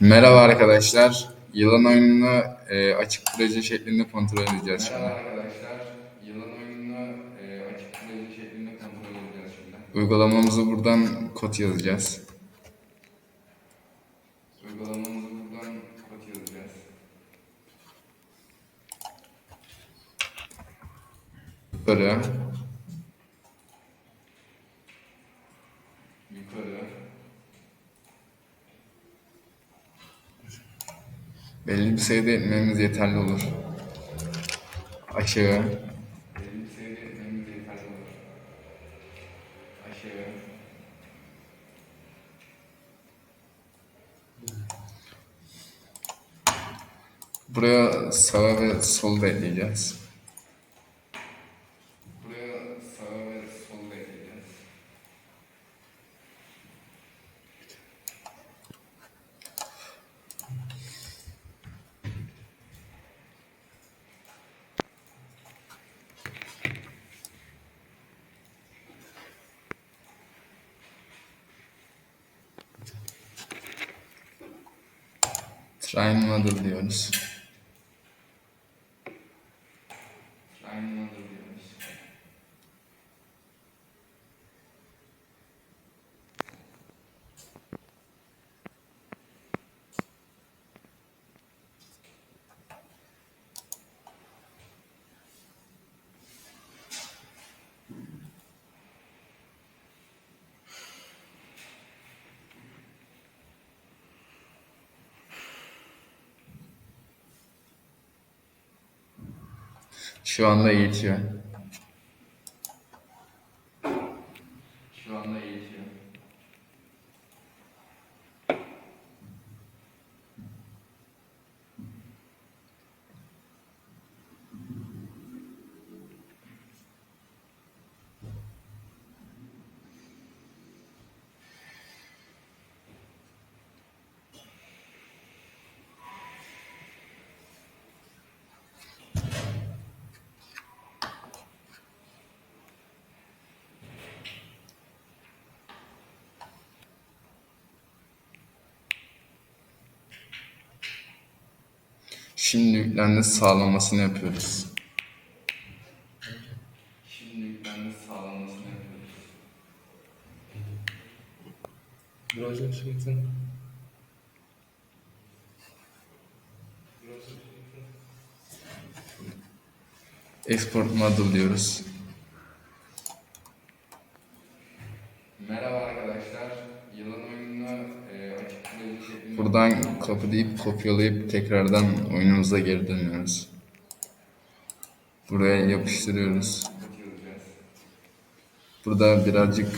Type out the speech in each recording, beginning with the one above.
Merhaba arkadaşlar. Yılan oyununu e, açık proje şeklinde kontrol edeceğiz şimdi. Merhaba arkadaşlar. Yılan oyununu e, açık proje şeklinde kontrol edeceğiz şimdi. Uygulamamızı buradan kod yazacağız. Uygulamamızı buradan kod yazacağız. Yukarı. Yukarı. Belli bir sayıda etmemiz yeterli olur. Aşağı. Belli. Buraya sağa ve sol da ekleyeceğiz. Buraya sağa ve sol da ekleyeceğiz. Try model diyoruz. Try 希望那一天 Şimdi yüklenme sağlamasını yapıyoruz. Şimdi yüklenme sağlamasını yapıyoruz. Browser şeytan. Export model diyoruz. Merhaba arkadaşlar. Yılan oyununu e, açık proje şeklinde... Buradan kopyalayıp tekrardan oyunumuza geri dönüyoruz. Buraya yapıştırıyoruz. Burada birazcık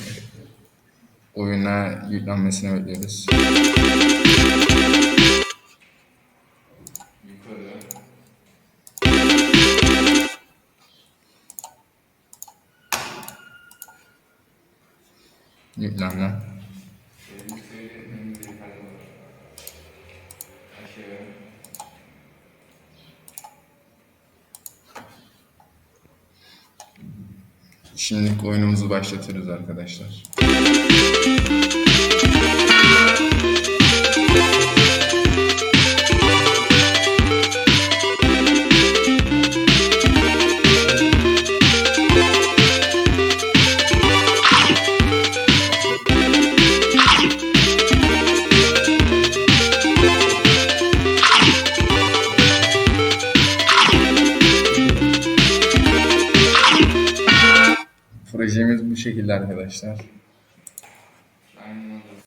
oyuna yüklenmesini bekliyoruz. Yüklenme. Şimdilik oyunumuzu başlatıyoruz arkadaşlar. Şekilde arkadaşlar.